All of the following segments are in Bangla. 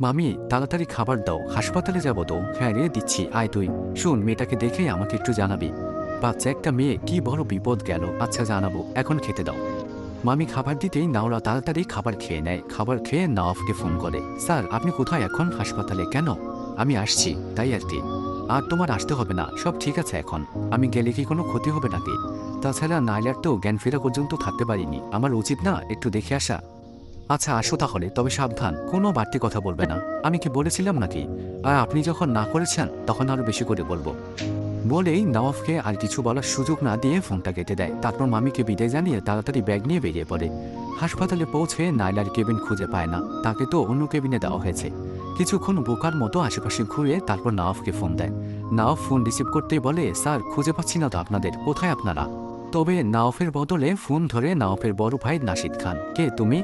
মামি, তাড়াতাড়ি খাবার দাও। হাসপাতালে যাব তো। হ্যাঁ রে, দিচ্ছি। আয় তুই। শুন, মেয়েটাকে দেখে আমাকে একটু জানাবি। বাচ্চা, একটা মেয়ে, কি বড় বিপদ গেল? আচ্ছা জানাব। এখন খেতে দাও। মামি খাবার দিতেই নাওরা তাড়াতাড়ি খাবার খেয়ে নেয়। খাবার খেয়ে নওয়াফকে ফোন করে। স্যার, আপনি কোথায় এখন? হাসপাতালে কেন? আমি আসছি, তাই আর কি। আর তোমার আসতে হবে না। সব ঠিক আছে এখন। আমি গেলে কি কোনো ক্ষতি হবে নাকি? তাছাড়া নাইলার তো জ্ঞান ফেরা পর্যন্ত থাকতে পারিনি। আমার উচিত না, একটু দেখে আসা। আচ্ছা আসো তাহলে, তবে সাবধান, কোনো বাড়তি কথা বলবে না। আমি কি বলেছিলাম নাকি? আর আপনি যখন না করেছেন, তখন আরও বেশি করে বলব। বলেই নওয়াফকে আর কিছু বলার সুযোগ না দিয়ে ফোনটা কেটে দেয়। তারপর মামিকে বিদায় জানিয়ে তাড়াতাড়ি ব্যাগ নিয়ে বেরিয়ে পড়ে। হাসপাতালে পৌঁছে নাইলার কেবিন খুঁজে পায় না। তাকে তো অন্য কেবিনে দেওয়া হয়েছে। কিছুক্ষণ বোকার মতো আশেপাশে ঘুরে তারপর নওয়াফকে ফোন দেয়। নওয়াফ ফোন রিসিভ করতেই বলে, স্যার, খুঁজে পাচ্ছি না তো আপনাদের। কোথায় আপনারা? তবে নাওফের বদলে ফোন ধরে নাওফের বড় ভাই নাশিদ খান কে তুমি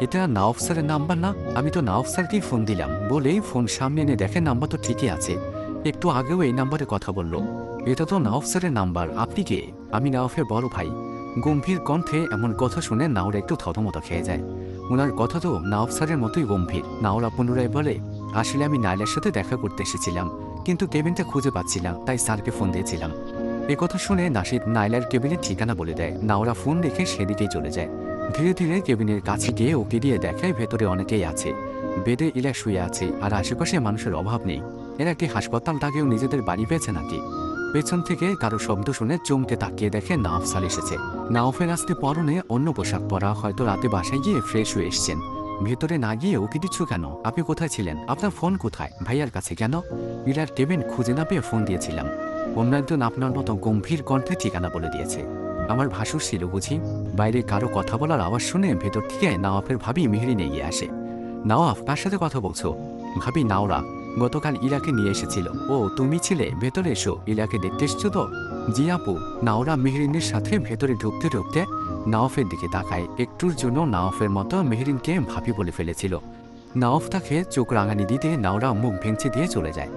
এটা নাওফ স্যারের নাম্বার না? আমি তো নাওফ স্যারকেই ফোন দিলাম। বলেই ফোন সামনে এনে দেখেন নাম্বার তো ঠিকই আছে। একটু আগেও এই নাম্বারে কথা বলল। এটা তো নাওফ নাম্বার। আপনি কে? আমি নাওফের বড় ভাই। গম্ভীর কণ্ঠে এমন কথা শুনে নাওরা একটু থতমত খেয়ে যায়। ওনার কথা তো নাওফ স্যারের মতোই গম্ভীর। নাওরা পুনরায় বলে, আসলে আমি নাইলার সাথে দেখা করতে এসেছিলাম, কিন্তু কেবিনটা খুঁজে পাচ্ছিলাম, তাই স্যারকে ফোন দিয়েছিলাম। কথা শুনে নাসিদ নাইলার কেবিনের ঠিকানা বলে দেয়। নাওরা ফোন রেখে সেদিকেই চলে যায়। ধীরে ধীরে কেবিনের কাছে গিয়ে ওকে দিয়ে দেখায় ভেতরে অনেকেই আছে। বেডে ইলা শুয়ে আছে আর আশেপাশে মানুষের অভাব নেই। এরা কি হাসপাতালটাকেও নিজেদের বাড়ি পেয়েছে নাকি? পেছন থেকে কারও শব্দ শুনে চমকে তাকিয়ে দেখে নাওফ সাল এসেছে। নাওফের আজকে পরনে অন্য পোশাক পরা হয়তো রাতে বাসায় গিয়ে ফ্রেশ হয়ে এসছেন। ভেতরে না গিয়ে ওকে দিচ্ছ কেন? আপনি কোথায় ছিলেন? আপনার ফোন কোথায়? ভাইয়ার কাছে কেন? ইলার কেবিন খুঁজে না পেয়ে ফোন দিয়েছিলাম। অন্য একজন আপনার মতো গম্ভীর কণ্ঠে ঠিকানা বলে দিয়েছে। আমার ভাসুর ছিল, বুঝি? বাইরে কারও কথা বলার আওয়াজ শুনে ভেতর থেকে নওয়াফের ভাবি মেহরিন এগিয়ে আসে। নওয়াফ, কার সাথে কথা বলছো? ভাবি, নাওরা, গতকাল ইলাকে নিয়ে এসেছিল। ও, তুমি ছিলে? ভেতরে এসো ইলাকে দেখতে এসছো তো? জি আপু, নাওরা মেহরিনের সাথে ভেতরে ঢুকতে ঢুকতে নাওফের দিকে তাকায়। একটুর জন্য নাওফের মতো মেহরিনকে ভাবি বলে ফেলেছিল। নাওফ তাকে চোখ রাঙানি দিতে নাওরা মুখ ভেঙচে দিয়ে চলে যায়।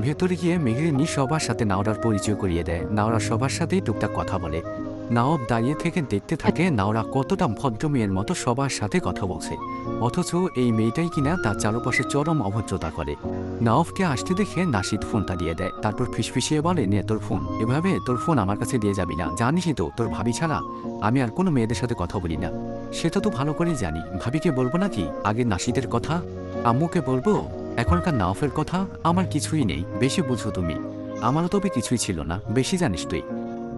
ভেতরে গিয়ে মেহরিনি সবার সাথে নাওরার পরিচয় করিয়ে দেয়। নাওরা সবার সাথেই টুকটাক কথা বলে। নাওব দাঁড়িয়ে থেকে দেখতে থাকে নাওরা কতটা ভদ্র মেয়ের মতো সবার সাথে কথা বলছে। অথচ এই মেয়েটাই কিনা তার চারপাশে চরম অভদ্রতা করে। নাওফকে আসতে দেখে নাসিদ ফোনটা দিয়ে দেয়। তারপর ফিসফিসিয়ে বলে, নে, তোর ফোন। এভাবে তোর ফোন আমার কাছে দিয়ে যাবি না। জানিসই তো, তোর ভাবি ছাড়া আমি আর কোনো মেয়েদের সাথে কথা বলি না। সেটা তো ভালো করেই জানি। ভাবিকে বলব নাকি? আগে নাসিদের কথা, আম্মুকে বলব? এখনকার নাওফের কথা আমার কিছুই নেই। বেশি বুঝো তুমি। আমারও তবে কিছুই ছিল না। বেশি জানিস তুই।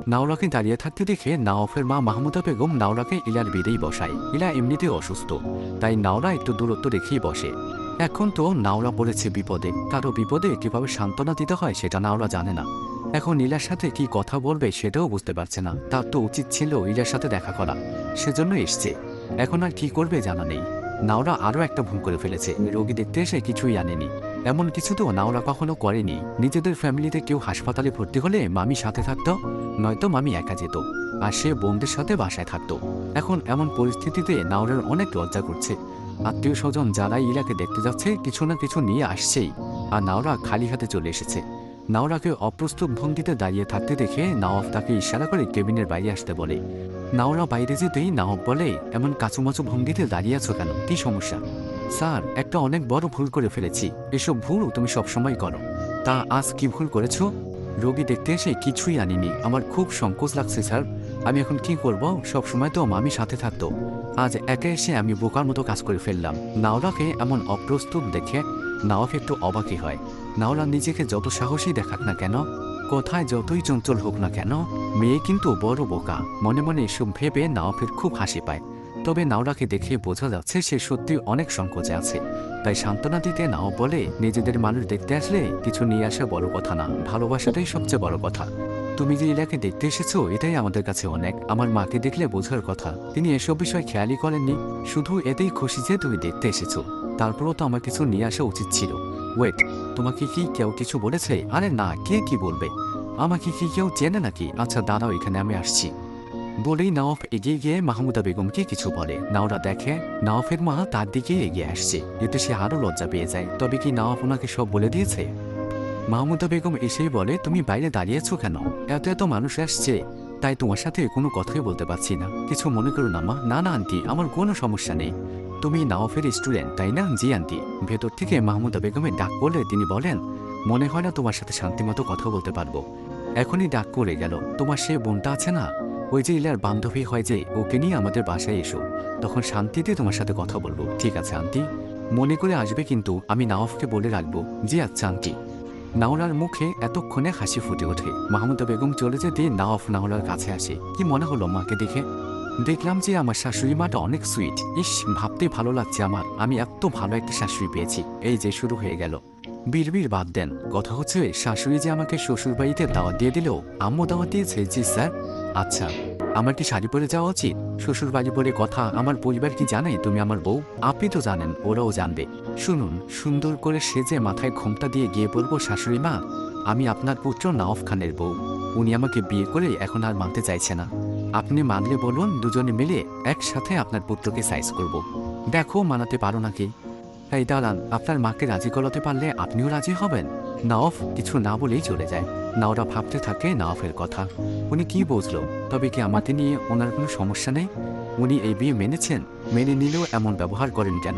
নাওরাকে দাঁড়িয়ে থাকতে দেখে নাওফের মা মাহমুদা বেগম নাওরাকে ইলার বেড়েই বসায়। ইলা এমনিতে অসুস্থ, তাই নাওরা একটু দূরত্ব রেখেই বসে। এখন তো নাওরা পড়েছে বিপদে। কারও বিপদে কীভাবে সান্ত্বনা দিতে হয় সেটা নাওরা জানে না। এখন ইলার সাথে কি কথা বলবে সেটাও বুঝতে পারছে না। তার তো উচিত ছিল ইলার সাথে দেখা করা। সেজন্য এসছে। এখন আর কি করবে জানা নেই। নাওরা আরও একটা ভুল করে ফেলেছে। রোগী দেখতে এসে কিছুই আনেনি। এমন কিছু তো নাওরা কখনো করেনি। নিজেদের ফ্যামিলিতে কেউ হাসপাতালে ভর্তি হলে মামি সাথে থাকতো? নয়তো মামি একা যেত, আর সে বোনদের সাথে বাসায় থাকতো। এখন এমন পরিস্থিতিতে নাওরার অনেক লজ্জা করছে। আত্মীয় স্বজন যারাই ইলাকে দেখতে যাচ্ছে, কিছু না কিছু নিয়ে আসছেই, আর নাওরা খালি হাতে চলে এসেছে। নাওরাকে অপ্রস্তুত ভঙ্গিতে দাঁড়িয়ে থাকতে দেখে নাওয়াফ তাকে ইশারা করে কেবিনের বাইরে আসতে বলে, নাওরা বাইরে যেতেই নাওয়াফ বলে, এমন কাচুমাচু ভঙ্গিতে দাঁড়িয়ে আছো কেন? কি সমস্যা? স্যার, একটা অনেক বড় ভুল করে ফেলেছি। এসব ভুল তুমি সবসময় করো। তা আজ কি ভুল করেছ? রোগী দেখতে এসে কিছুই আনিনি। আমার খুব সংকোচ লাগছে, স্যার। আমি এখন কি করব? সব সময় তো মামি সাথে থাকতো। আজ একে এসে আমি বোকার মতো কাজ করে ফেললাম। নাওলাকে এমন অপ্রস্তুত দেখে নাওয়াফ একটু অবাকই হয়। নাওলা নিজেকে যত সাহসী দেখাক না কেন, কোথায় যতই চঞ্চল হোক না কেন, মেয়ে কিন্তু বড় বোকা। মনে মনে এসব ভেবে নাওয়াফের খুব হাসি পায়। তবে নাওরাকে দেখে বোঝা যাচ্ছে সে সত্যি অনেক সংকোচে আছে। তাই সান্ত্বনা দিতে নাও বলে নিজেদের মানুষ দেখতে আসলে কিছু নিয়ে আসা বড় কথা না, ভালোবাসাটাই সবচেয়ে বড় কথা। তুমি যে ইলাকে দেখতে এসেছ, এটাই আমাদের কাছে অনেক। আমার মাকে দেখলে বোঝার কথা। তিনি এসব বিষয় খেয়ালই করেননি। শুধু এতেই খুশি যে তুমি দেখতে এসেছ। তারপরও তো আমার কিছু নিয়ে আসা উচিত ছিল। ওয়েট, তোমাকে কি কেউ কিছু বলেছে? আরে না, কে কি বলবে? আমাকে কি কেউ চেনে নাকি? আচ্ছা দাঁড়াও, এখানে আমি আসছি। বলেই নওয়াফ এগিয়ে গিয়ে মাহমুদা বেগমকে কিছু বলে। নাওরা দেখে নওয়াফের মা তার দিকে এগিয়ে আসছে। এতে সে আরও লজ্জা পেয়ে যায়। তবে কি নওয়াফ ওনাকে সব বলে দিয়েছে? মাহমুদা বেগম এসেই বলে, তুমি বাইরে দাঁড়িয়েছো কেন? এত এত মানুষ আসছে। তাই তোমার সাথে কোনো কথাই বলতে পারছি না। কিছু মনে করো না, মা। না না, আন্টি, আমার কোনো সমস্যা নেই। তুমি নাওফের স্টুডেন্ট তাই না? জি, আন্টি। ভেতর থেকে মাহমুদা বেগমের ডাক বলে তিনি বলেন, মনে হয় না তোমার সাথে শান্তিমতো কথা বলতে পারব। এখনই ডাক করে গেল, তোমার সে বোনটা আছে না? ওই যে ইলার বান্ধবী হয় যে, ওকে নিয়ে আমাদের বাসায় এসো। তখন শান্তিতে তোমার সাথে কথা বলব। ঠিক আছে, আন্টি? মনে করে আসবে কিন্তু আমি নাওফকে বলে রাখব, জি আচ্ছা আন্টি। নাওলার মুখে এতক্ষণে হাসি ফুটে ওঠে। মাহমুদা বেগম চলে যেতে নাওফ নাওলার কাছে আসে। কি মনে হলো মাকে দেখে? দেখলাম যে আমার শাশুড়ি মাটা অনেক সুইট। ইস ভাবতে ভালো লাগছে আমার। আমি এত ভালো একটা শাশুড়ি পেয়েছি। এই যে, শুরু হয়ে গেল। বীরবীর বাদ দেন। কথা হচ্ছে, শাশুড়ি যে আমাকে শ্বশুর বাড়িতে দাওয়াত দিয়ে দিলেও আম্মু দাওয়াত দিয়েছে। জি, স্যার। আচ্ছা আমার কি শাড়ি পরে যাওয়া উচিত? শ্বশুর বাড়ি বলে কথা আমার পরিবার কি জানে? তুমি আমার বউ? আপনি তো জানেন, ওরাও জানবে। শুনুন, সুন্দর করে সেজে মাথায় ঘোমটা দিয়ে গিয়ে বলব, শাশুড়ি মা, আমি আপনার পুত্র নাওফ খানের বউ। উনি আমাকে বিয়ে করে এখন আর মানতে চাইছে না। আপনি মানলে বলুন, দুজনে মিলে একসাথে আপনার পুত্রকে সাইজ করব। দেখো, মানাতে পারো নাকি? এই দাঁড়ান, আপনার মাকে রাজি করাতে পারলে আপনিও রাজি হবেন। নাওফ কিছু না বলেই চলে যায়। নাওরা ভাবতে থাকে নাওফের কথা। উনি কি বুঝলো? তবে কি আমাকে নিয়ে ওনার কোনো সমস্যা নেই? উনি এই বিয়ে মেনেছেন? মেনে নিলেও এমন ব্যবহার করেন কেন?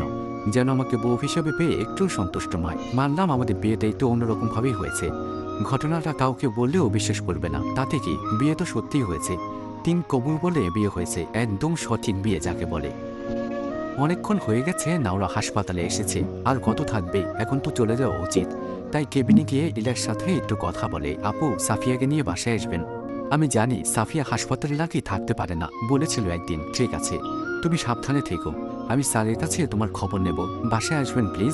যেন আমাকে বউ হিসেবে পেয়ে একটু সন্তুষ্ট নয়। মানলাম আমাদের বিয়েটা একটু অন্যরকমভাবেই হয়েছে। ঘটনাটা কাউকে বললেও বিশ্বাস করবে না। তাতে কি? বিয়ে তো সত্যিই হয়েছে। তিন কবুল বলে বিয়ে হয়েছে। একদম সঠিক বিয়ে যাকে বলে। অনেকক্ষণ হয়ে গেছে নাওরা হাসপাতালে এসেছে, আর কত থাকবে? এখন তো চলে যাওয়া উচিত। তাই কেবিনে গিয়ে ইলার সাথে একটু কথা বলে, আপু, সাফিয়াকে নিয়ে বাসায় আসবেন। আমি জানি, সাফিয়া হাসপাতালে নাকি থাকতে পারে না, বলেছিল একদিন। ঠিক আছে, তুমি সাবধানে থেকো। আমি স্যারের কাছে তোমার খবর নেব। বাসায় আসবেন, প্লিজ?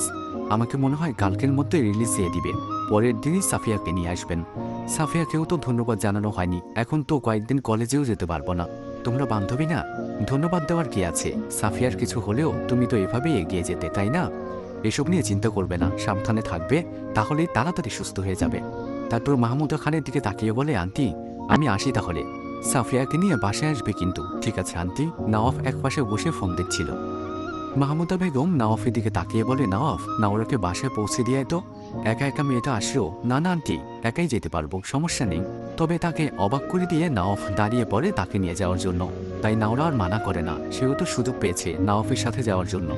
আমাকে মনে হয় কালকের মধ্যে রিলিজ দিয়ে দিবে। পরের দিনই সাফিয়াকে নিয়ে আসবেন। সাফিয়াকেও তো ধন্যবাদ জানানো হয়নি। এখন তো কয়েকদিন কলেজেও যেতে পারব না। তোমরা বান্ধবী না? ধন্যবাদ দেওয়ার কি আছে? সাফিয়ার কিছু হলেও তুমি তো এভাবেই এগিয়ে যেতে, তাই না? এসব নিয়ে চিন্তা করবে না, সাবধানে থাকবে, তাহলেই তাড়াতাড়ি সুস্থ হয়ে যাবে। তারপর মাহমুদা খানের দিকে তাকিয়ে বলে, আন্টি, আমি আসি তাহলে। সাফিয়াকে নিয়ে বাসায় আসবে কিন্তু। ঠিক আছে, আন্টি। নওয়াফ একপাশে বসে ফোন দিচ্ছিল। মাহমুদা বেগম নওয়াফের দিকে তাকিয়ে বলে, নওয়াফ নাওরাকে বাসায় পৌঁছে দিয়ে তো। একা একা মেয়েটা আসলেও না না, আন্টি, একাই যেতে পারব, সমস্যা নেই। তবে তাকে অবাক করে দিয়ে নওয়াফ দাঁড়িয়ে পড়ে তাকে নিয়ে যাওয়ার জন্য। তাই নাওরা আর মানা করে না, সেও তো সুযোগ পেয়েছে নাওফের সাথে যাওয়ার জন্য।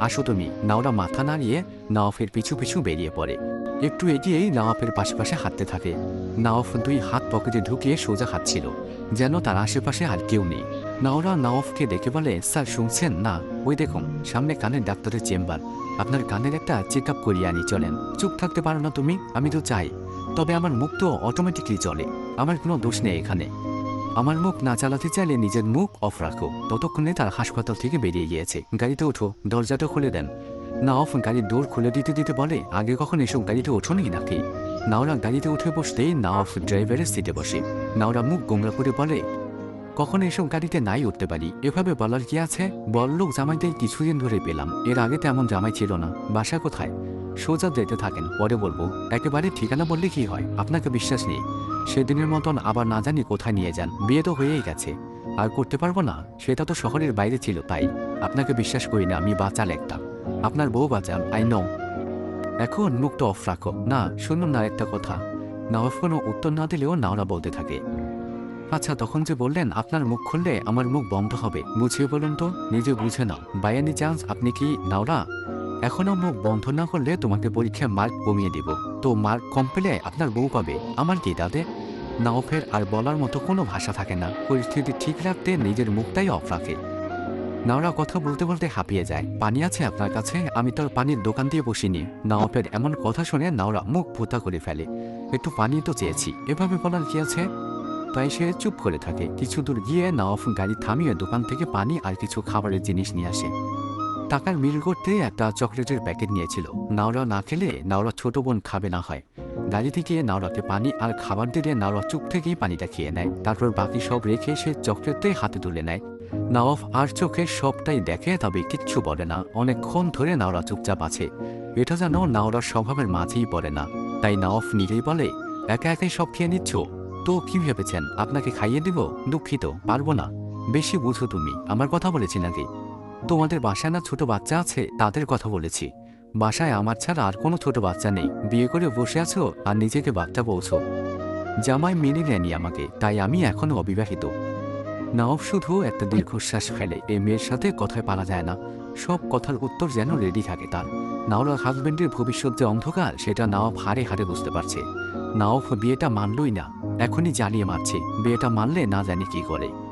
আসো তুমি, নাওরা মাথা নাড়িয়ে নাওফের পিছু পিছু বেরিয়ে পড়ে। একটু এগিয়েই নওয়াফের পাশে হাঁটতে থাকে। নওয়াফ দুই হাত পকেটে ঢুকিয়ে সোজা হাঁটছিল, যেন তার আশেপাশে আর কেউ নেই। নাওরা নাওফকে দেখে বলে, স্যার, শুনছেন? না, ওই দেখুন, সামনে কানের ডাক্তারের চেম্বার। আপনার কানের একটা চেক আপ করিয়ে আনি, চলেন। চুপ থাকতে পারো না তুমি, আমি তো চাই। তবে আমার মুখ তো অটোমেটিকলি চলে আমার কোনো দোষ নেই এখানে। আমার মুখ না চালাতে চাইলে নিজের মুখ অফ রাখো। ততক্ষণে তার হাসপাতাল থেকে বেরিয়ে গিয়েছে। গাড়িতে ওঠো, দরজাটা খুলে দেন। না, অফ, গাড়ির দৌড় খুলে দিতে দিতে বলে, আগে কখন এসব গাড়িতে ওঠো নি নাকি নাওরা গাড়িতে উঠে বসতেই অফ, ড্রাইভারের সিটে বসে। নাওরা মুখ গোমরা করে বলে, কখন এসব গাড়িতে নাই উঠতে পারি? এভাবে বলার কি আছে? বড়লোক জামাইদের কিছুদিন ধরে পেলাম। এর আগে তেমন জামাই ছিল না। বাসা কোথায়? সোজা যেতে থাকেন। পরে বলব, একেবারে ঠিকানা বললে কি হয়? আপনাকে বিশ্বাস নেই। সেদিনের মতন আবার না জানি কোথায় নিয়ে যান। বিয়ে তো হয়েই গেছে। আর করতে পারব না, সেটা তো শহরের বাইরে ছিল তাই। আপনাকে বিশ্বাস করি না, আমি বাঁচাল একটা আপনার বউ বাঁচান, আই নো। এখন মুখটা অফ রাখো। না, শুনুন না একটা কথা। নবাব কোনো উত্তর না দিলেও নাওরা বলতে থাকে। আচ্ছা তখন যে বললেন, আপনার মুখ খুললে আমার মুখ বন্ধ হবে। বুঝিয়ে বলুন তো, নিজে বুঝে নাও। বাই এনি চান্স আপনি কি নাওরা? এখনও মুখ বন্ধ না করলে তোমাকে পরীক্ষায় মার্ক কমিয়ে দিব। তো মার্ক কম পেলে আপনার বউ পাবে। আমার কি, তাতে? নাওফের আর বলার মতো কোনো ভাষা থাকে না। পরিস্থিতি ঠিক রাখতে নিজের মুখটাই অফ রাখে। নাওরা কথা বলতে বলতে হাঁপিয়ে যায়। পানি আছে আপনার কাছে? আমি তোর পানির দোকান দিয়ে বসিনি। নাওফের এমন কথা শুনে নাওরা মুখ ভোতা করে ফেলে। একটু পানি তো চেয়েছি। এভাবে বলার কি আছে? তাই সে চুপ করে থাকে। কিছু দূর গিয়ে নাওফ গাড়ি থামিয়ে দোকান থেকে পানি আর কিছু খাবারের জিনিস নিয়ে আসে। টাকার মিল করতে একটা চকলেটের প্যাকেট নিয়েছিল। নাওরা না খেলে নাওরা ছোট বোন খাবে না হয়। গাড়ি থেকে নাওরাকে পানি আর খাবার দিলে নাওরা চুপ থেকেই পানিটা খেয়ে নেয়। তারপর বাকি সব রেখে সে চকলেটটাই হাতে তুলে নেয়। নওয়াফ আর চোখে সবটাই দেখে তবে কিচ্ছু বলে না। অনেকক্ষণ ধরে নাওরা চুপচাপ আছে। এটা যেন নাওরার স্বভাবের মাঝেই পড়ে না। তাই নওয়াফ নিজেই বলে, একা একাই সব খেয়ে নিচ্ছ? তো কি ভেবেছেন? আপনাকে খাইয়ে দিব? দুঃখিত, পারব না। বেশি বুঝো তুমি, আমার কথা বলেছি নাকি? তোমাদের বাসায় না ছোট বাচ্চা আছে? তাদের কথা বলেছি। বাসায় আমার ছাড়া আর কোনো ছোট বাচ্চা নেই। বিয়ে করে বসে আছো আর নিজেকে বাচ্চা বলছো। জামাই মেনে নেয়নি আমাকে, তাই আমি এখনও অবিবাহিত। নওয়াব শুধু একটা দীর্ঘশ্বাস ফেলে এই মেয়ের সাথে কথায় পারা যায় না। সব কথার উত্তর যেন রেডি থাকে তার। নাওলার হাজবেন্ডের ভবিষ্যৎ যে অন্ধকার, সেটা নাওয়াব হারে হারে বুঝতে পারছে। নাওফ বিয়েটা মানলই না, এখনই জ্বালিয়ে মারছে। বিয়েটা মানলে না জানি কি করে।